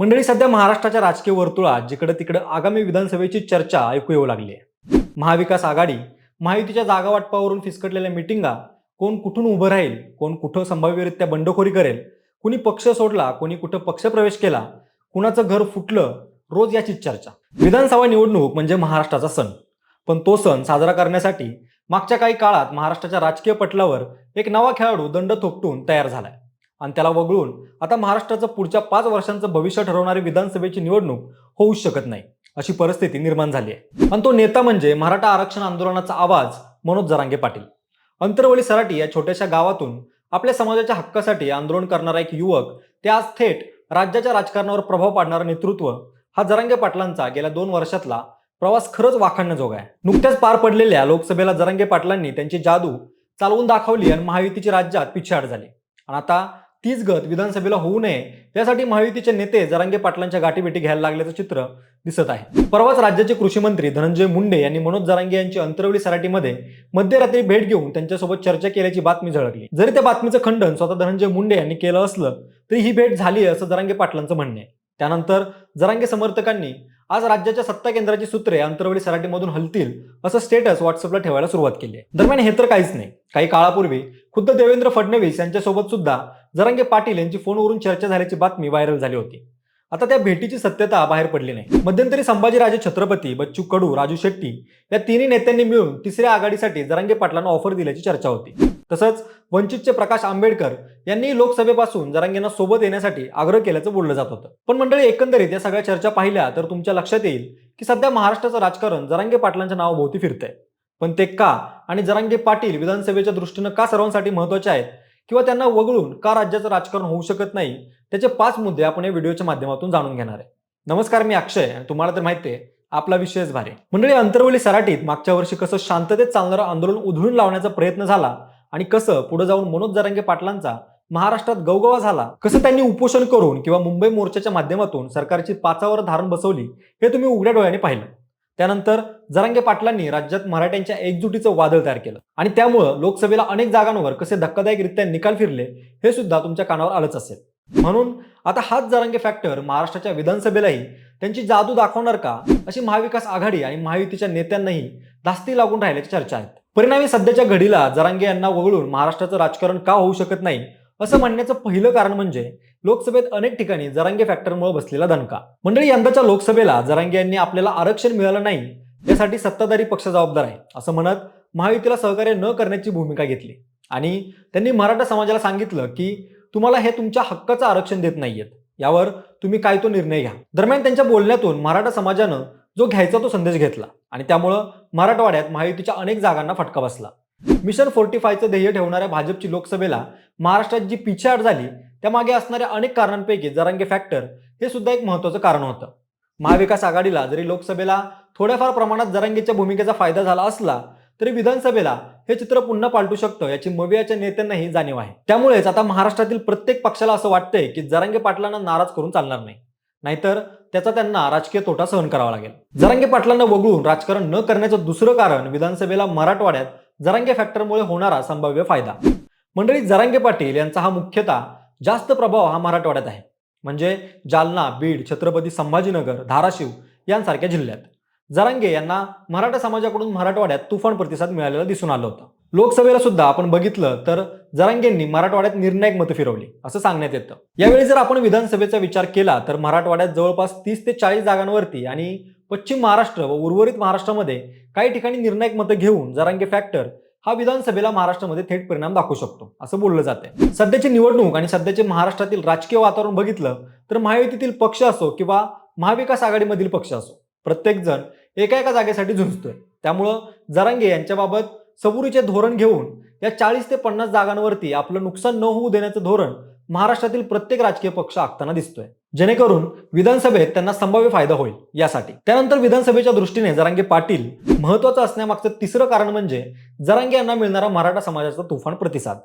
मंडळी सध्या महाराष्ट्राच्या राजकीय वर्तुळात जिकडे तिकडे आगामी विधानसभेची चर्चा ऐकू येऊ लागली आहे. महाविकास आघाडी महायुतीच्या जागा वाटपावरून फिसकटलेल्या मिटिंगा कोण कुठून उभं राहील कोण कुठं संभाव्यरित्या बंडखोरी करेल कुणी पक्ष सोडला कोणी कुठं पक्षप्रवेश केला कुणाचं घर फुटलं रोज याचीच चर्चा. विधानसभा निवडणूक म्हणजे महाराष्ट्राचा सण. पण तो सण साजरा करण्यासाठी मागच्या काही काळात महाराष्ट्राच्या राजकीय पटलावर एक नवा खेळाडू दंड थोपटून तयार झालाय. आणि त्याला वगळून आता महाराष्ट्राचं पुढच्या पाच वर्षांचं भविष्य ठरवणारी विधानसभेची निवडणूक होऊ शकत नाही अशी परिस्थिती निर्माण झाली आहे. आणि तो नेता म्हणजे मराठा आरक्षण आंदोलनाचा आवाज मनोज जरांगे पाटील. अंतरवली सराटी या छोट्याशा गावातून आपल्या समाजाच्या हक्कासाठी आंदोलन करणारा एक युवक ते आज थेट राज्याच्या राजकारणावर प्रभाव पाडणारं नेतृत्व हा जरांगे पाटलांचा गेल्या दोन वर्षातला प्रवास खरंच वाखाणण्याजोगा आहे. नुकत्याच पार पडलेल्या लोकसभेला जरांगे पाटलांनी त्यांची जादू चालवून दाखवली आणि महायुतीची राज्यात पिछाड झाली. आणि आता तीच गत विधानसभेला होऊ नये त्यासाठी महायुतीचे नेते जरांगे पाटलांच्या गाठीभेटी घ्यायला लागल्याचं चित्र दिसत आहे. परवाच राज्याचे कृषी मंत्री धनंजय मुंडे यांनी मनोज जरांगे यांची अंतरवली सराटीमध्ये मध्यरात्री भेट घेऊन त्यांच्यासोबत चर्चा केल्याची बातमी झळकली. जरी त्या बातमीचं खंडन स्वतः धनंजय मुंडे यांनी केलं असलं तरी ही भेट झाली असं जरांगे पाटलांचं म्हणणं. आहे त्यानंतर जरांगे समर्थकांनी आज राज्याच्या सत्ता केंद्राची सूत्रे अंतरवली सराटीमधून हलतील असं स्टेटस व्हॉट्सअपला ठेवायला सुरुवात केली आहे. दरम्यान हे तर काहीच नाही. काही काळापूर्वी खुद्द देवेंद्र फडणवीस यांच्यासोबत सुद्धा जरांगे पाटील यांची फोनवरून चर्चा झाल्याची बातमी व्हायरल झाली होती. आता त्या भेटीची सत्यता बाहेर पडली नाही. मध्यंतरी संभाजीराजे छत्रपती बच्चू कडू राजू शेट्टी या तिन्ही नेत्यांनी मिळून तिसऱ्या आघाडीसाठी जरांगे पाटलांना ऑफर दिल्याची चर्चा होती. तसंच वंचितचे प्रकाश आंबेडकर यांनी लोकसभेपासून जरांगेंना सोबत येण्यासाठी आग्रह केल्याचं बोललं जात होतं. पण मंडळी एकंदरीत या सगळ्या चर्चा पाहिल्या तर तुमच्या लक्षात येईल की सध्या महाराष्ट्राचं राजकारण जरांगे पाटलांच्या नावाभोवती फिरतंय. पण ते का आणि जरांगे पाटील विधानसभेच्या दृष्टीनं का सर्वांसाठी महत्त्वाचे आहेत किंवा त्यांना वगळून का राज्याचं राजकारण होऊ शकत नाही त्याचे पाच मुद्दे आपण या व्हिडिओच्या माध्यमातून जाणून घेणार आहे. नमस्कार मी अक्षय आणि तुम्हाला तर माहिती आहे आपला विषयच भारी. मंडळी अंतरवली सराटीत मागच्या वर्षी कसं शांततेत चालणारं आंदोलन उधळून लावण्याचा प्रयत्न झाला आणि कसं पुढे जाऊन मनोज जरांगे पाटलांचा महाराष्ट्रात गवगवा झाला कसं त्यांनी उपोषण करून किंवा मुंबई मोर्चाच्या माध्यमातून सरकारची पाचावर धारण बसवली हे तुम्ही उघड्या डोळ्याने पाहिलं. त्यानंतर जरांगे पाटलांनी राज्यात मराठ्यांच्या एकजुटीचं वादळ तयार केलं. आणि त्यामुळं लोकसभेला अनेक जागांवर कसे धक्कादायकरित्या निकाल फिरले हे सुद्धा तुमच्या कानावर आलंच असेल. म्हणून आता हाच जरांगे फॅक्टर महाराष्ट्राच्या विधानसभेलाही त्यांची जादू दाखवणार का अशी महाविकास आघाडी आणि महायुतीच्या नेत्यांनाही धास्ती लागून राहिल्याची चर्चा आहेत परिणामी सध्याच्या घडीला जरांगे यांना वगळून महाराष्ट्राचं राजकारण का होऊ शकत नाही असं म्हणण्याचं पहिलं कारण म्हणजे लोकसभेत अनेक ठिकाणी जरांगे फॅक्टरमुळे बसलेला दणका. मंडळी यंदाच्या लोकसभेला जरांगे यांनी आपल्याला आरक्षण मिळालं नाही यासाठी सत्ताधारी पक्ष जबाबदार आहे असं म्हणत महायुतीला सहकार्य न करण्याची भूमिका घेतली. आणि त्यांनी मराठा समाजाला सांगितलं की तुम्हाला हे तुमच्या हक्काचं आरक्षण देत नाहीयेत. यावर तुम्ही काय तो निर्णय घ्या. दरम्यान त्यांच्या बोलण्यातून मराठा समाजानं जो घ्यायचा तो संदेश घेतला आणि त्यामुळं मराठवाड्यात महायुतीच्या अनेक जागांना फटका बसला. मिशन फोर्टी फायचं ध्येय ठेवणाऱ्या भाजपची लोकसभेला महाराष्ट्रात जी पिछाड झाली त्यामागे असणाऱ्या अनेक कारणांपैकी जरांगे फॅक्टर हे सुद्धा एक महत्वाचं कारण होतं. महाविकास आघाडीला जरी लोकसभेला थोड्याफार प्रमाणात जरांगेच्या भूमिकेचा फायदा झाला असला तरी विधानसभेला हे चित्र पुन्हा पालटू शकतं याची मवियाच्या नेत्यांनाही जाणीव आहे. त्यामुळेच आता महाराष्ट्रातील प्रत्येक पक्षाला असं वाटतंय की जरांगे पाटलांना नाराज करून चालणार नाही. नाहीतर त्याचा त्यांना राजकीय तोटा सहन करावा लागेल. जरांगे पाटलांना वगळून राजकारण न करण्याचं दुसरं कारण विधानसभेला मराठवाड्यात जरांगे फॅक्टरमुळे होणारा संभाव्य फायदा. मंडळी जरांगे पाटील यांचा हा मुख्यतः जास्त प्रभाव हा मराठवाड्यात आहे. म्हणजे जालना बीड छत्रपती संभाजीनगर धाराशिव यांसारख्या जिल्ह्यात. जरांगे यांना मराठा समाजाकडून मराठवाड्यात तुफान प्रतिसाद मिळालेला दिसून आलं होतं. लोकसभेला सुद्धा आपण बघितलं तर जरांगेंनी मराठवाड्यात निर्णायक मतं फिरवली असं सांगण्यात येतं. यावेळी जर आपण विधानसभेचा विचार केला तर मराठवाड्यात जवळपास तीस ते चाळीस जागांवरती आणि पश्चिम महाराष्ट्र व उर्वरित महाराष्ट्रामध्ये काही ठिकाणी निर्णायक मतं घेऊन जरांगे फॅक्टर हा विधानसभेला महाराष्ट्रामध्ये थेट परिणाम दाखवू शकतो असं बोललं जाते सध्याची निवडणूक आणि सध्याचे महाराष्ट्रातील राजकीय वातावरण बघितलं तर महायुतीतील पक्ष असो किंवा महाविकास आघाडीमधील पक्ष असो प्रत्येक जण एका एका जागेसाठी झुंजतोय. त्यामुळं जरांगे यांच्याबाबत सबुरीचे धोरण घेऊन या चाळीस ते पन्नास जागांवरती आपलं नुकसान न होऊ देण्याचं धोरण महाराष्ट्रातील प्रत्येक राजकीय पक्ष आखताना दिसतोय. जेणेकरून विधानसभेत त्यांना संभाव्य फायदा होईल यासाठी. त्यानंतर विधानसभेच्या दृष्टीने जरांगे पाटील महत्वाचं असण्यामागचं तिसरं कारण म्हणजे जरांगे यांना मिळणारा मराठा समाजाचा तुफान प्रतिसाद.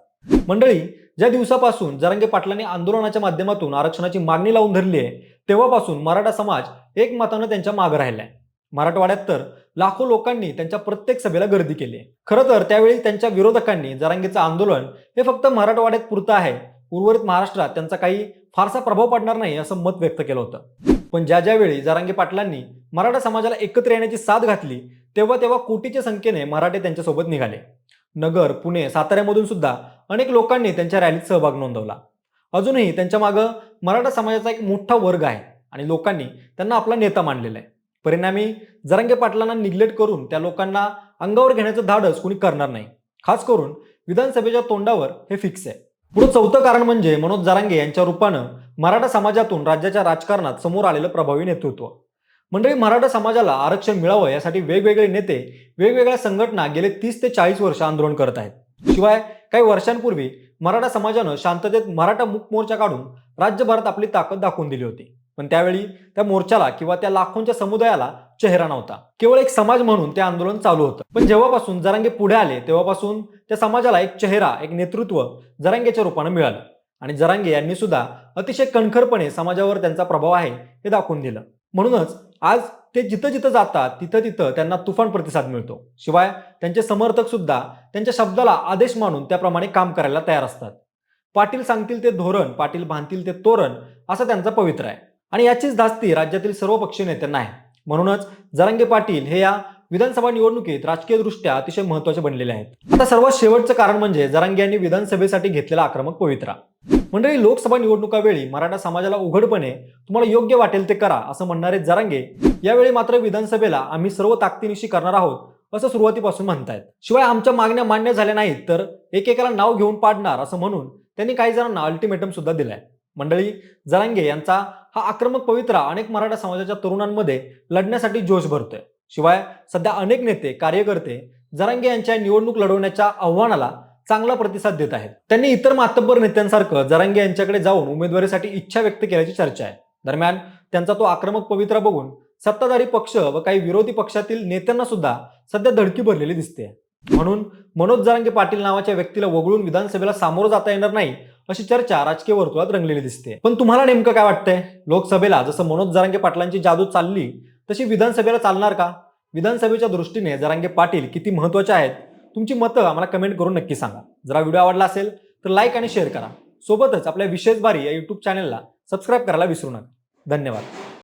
मंडळी ज्या दिवसापासून जरांगे पाटलांनी आंदोलनाच्या माध्यमातून आरक्षणाची मागणी लावून धरली आहे तेव्हापासून मराठा समाज एकमतानं त्यांच्या मागं राहिलाय. मराठवाड्यात तर लाखो लोकांनी त्यांच्या प्रत्येक सभेला गर्दी केली आहे. खरं तर त्यावेळी त्यांच्या विरोधकांनी जरांगेचं आंदोलन हे फक्त मराठवाड्यात पुरतं आहे उर्वरित महाराष्ट्रात त्यांचा काही फारसा प्रभाव पडणार नाही असं मत व्यक्त केलं होतं. पण ज्या ज्यावेळी जारांगे पाटलांनी मराठा समाजाला एकत्र येण्याची साथ घातली तेव्हा तेव्हा कोटीच्या संख्येने मराठे त्यांच्यासोबत निघाले. नगर पुणे साताऱ्यामधून सुद्धा अनेक लोकांनी त्यांच्या रॅलीत सहभाग नोंदवला. अजूनही त्यांच्या मागं मराठा समाजाचा एक मोठा वर्ग आहे आणि लोकांनी त्यांना आपला नेता मानलेला आहे. परिणामी जरांगे पाटलांना निग्लेक्ट करून त्या लोकांना अंगावर घेण्याचं धाडस कुणी करणार नाही. खास करून विधानसभेच्या तोंडावर हे फिक्स आहे. पुढे चौथं कारण म्हणजे मनोज जरांगे यांच्या रूपानं मराठा समाजातून राज्याच्या राजकारणात समोर आलेलं प्रभावी नेतृत्व. मंडळी मराठा समाजाला आरक्षण मिळावं यासाठी वेगवेगळे नेते वेगवेगळ्या संघटना गेले तीस ते चाळीस वर्ष आंदोलन करत आहेत. शिवाय काही वर्षांपूर्वी मराठा समाजानं शांततेत मराठा मुक मोर्चा काढून राज्यभरात आपली ताकद दाखवून दिली होती. पण त्यावेळी त्या मोर्चाला किंवा त्या लाखोंच्या समुदायाला चेहरा नव्हता. केवळ एक समाज म्हणून ते आंदोलन चालू होतं. पण जेव्हापासून जरांगे पुढे आले तेव्हापासून त्या समाजाला एक चेहरा एक नेतृत्व जरांगेच्या रूपानं मिळालं. आणि जरांगे यांनी सुद्धा अतिशय कणखरपणे समाजावर त्यांचा प्रभाव आहे हे दाखवून दिलं. म्हणूनच आज ते जिथं जिथं जातात तिथं तिथं त्यांना तुफान प्रतिसाद मिळतो. शिवाय त्यांचे समर्थक सुद्धा त्यांच्या शब्दाला आदेश मानून त्याप्रमाणे काम करायला तयार असतात. पाटील सांगतील ते धोरण पाटील बांधतील ते तोरण असं त्यांचा पवित्र आहे. आणि याचीच धास्ती राज्यातील सर्व पक्षीय नेत्यांना आहे. म्हणूनच जरांगे पाटील हे या विधानसभा निवडणुकीत राजकीयदृष्ट्या अतिशय महत्त्वाचे बनलेले आहेत. आता सर्वात शेवटचं कारण म्हणजे जरांगे यांनी विधानसभेसाठी घेतलेला आक्रमक पवित्रा. मंडळी लोकसभा निवडणुकावेळी मराठा समाजाला उघडपणे तुम्हाला योग्य वाटेल ते करा असं म्हणणारे जरांगे यावेळी मात्र विधानसभेला आम्ही सर्व ताकदीनिशी करणार आहोत असं सुरुवातीपासून म्हणतायत. शिवाय आमच्या मागण्या मान्य झाल्या नाहीत तर एकेकाला नाव घेऊन पाडणार असं म्हणून त्यांनी काही जणांना अल्टिमेटम सुद्धा दिलाय. मंडळी जरांगे यांचा हा आक्रमक पवित्रा अनेक मराठा समाजाच्या तरुणांमध्ये लढण्यासाठी जोश भरतोय. शिवाय सध्या अनेक नेते कार्यकर्ते जरांगे यांच्या निवडणूक लढवण्याच्या आव्हानाला चांगला प्रतिसाद देत आहेत. त्यांनी इतर मातब्बर नेत्यांसारखं जरांगे यांच्याकडे जाऊन उमेदवारीसाठी इच्छा व्यक्त केल्याची चर्चा आहे. दरम्यान त्यांचा तो आक्रमक पवित्रा बघून सत्ताधारी पक्ष व काही विरोधी पक्षातील नेत्यांना सुद्धा सध्या धडकी भरलेली दिसते म्हणून मनोज जरांगे पाटील नावाच्या व्यक्तीला वगळून विधानसभेला सामोरं जाता येणार नाही अशी चर्चा राजकीय वर्तुळात रंगलेली दिसते. पण तुम्हाला नेमकं काय वाटतंय? लोकसभेला जसं मनोज जरांगे पाटलांची जादू चालली तशी विधानसभेला चालणार का? विधानसभेच्या दृष्टीने जरांगे पाटील किती महत्त्वाचे आहेत? तुमची मतं आम्हाला कमेंट करून नक्की सांगा. जरा व्हिडिओ आवडला असेल तर लाईक आणि शेअर करा. सोबतच आपल्या विशेष बारी या यूट्यूब चॅनलला सबस्क्राईब करायला विसरू नका. धन्यवाद.